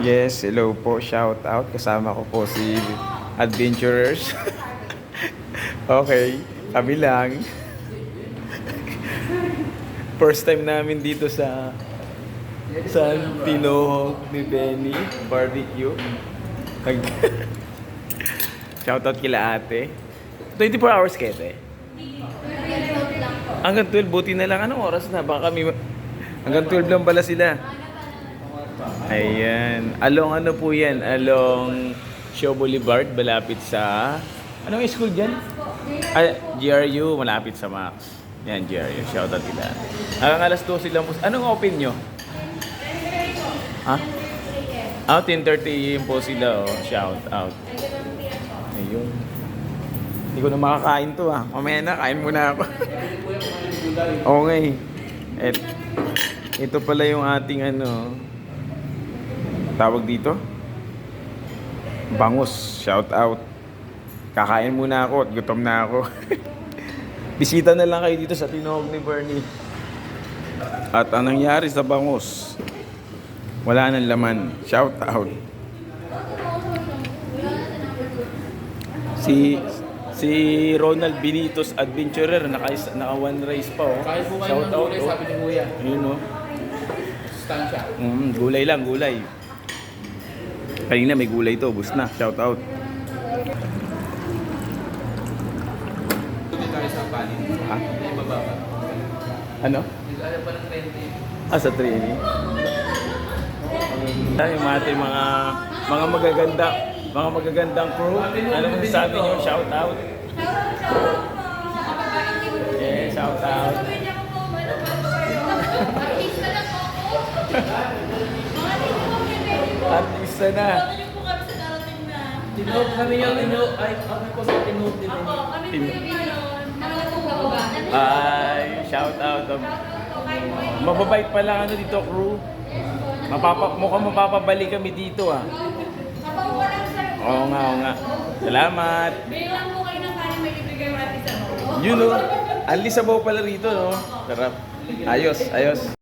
Yes, hello po. Shout out. Kasama ko po si Adventurers. okay, kami lang. First time namin dito sa San Tinohog ni Benny Barbecue. Nag Shout out kila ate. 24 hours kayo, te? Hanggang 12, buti na lang. Anong oras na? Baka kami... Hanggang 12 lang pala sila. Ayan. Along ano po yan? Along Show Boulevard, malapit sa... Anong school dyan? Ah, GRU, malapit sa Max. Yan, GRU. Shout out nila. Hanggang alas 12 lang po. Anong open nyo? Ha? Ah, 10.30 AM po sila, oh. Shout out. Ayun. Hindi ko na makakain to, ah. Mamaya na, kain muna ako. okay. Et, ito pala yung ating ano, tawag dito? Bangus, shout out. Kakain muna ako at gutom na ako. Bisita na lang kayo dito sa Tinoog ni Bernie. At anong nangyari sa bangus? Wala nang laman. Shout out. Si si Ronald Benitos Adventurer naka naka one race pa oh. Kahit po kayo Shout ng out gulay, oh. sabi ni Kuya. Ayun oh. Mm, gulay lang, gulay. Kanina may gulay to, bus na. Shout out. Ha? Ano? Nag-alap pa ng 20. Ah, sa training. Ay, yung mga ating mga mga magaganda, mga magagandang crew. Ano mo sabi niyo? Shout out. Yeah, shout out. Artista na. Tinood kami yung tinood. Ay, kami po sa tinood din. Ay, shout out. Mababait pa lang ano dito crew. Mapapa, mukhang mapapabalik kami dito ah. Oo nga, oo nga. Salamat. Bilang mo kayo ng kanin, may libre kayo artista mo. Yun o. Ang lisabaw pala rito no. Sarap. Ayos, ayos.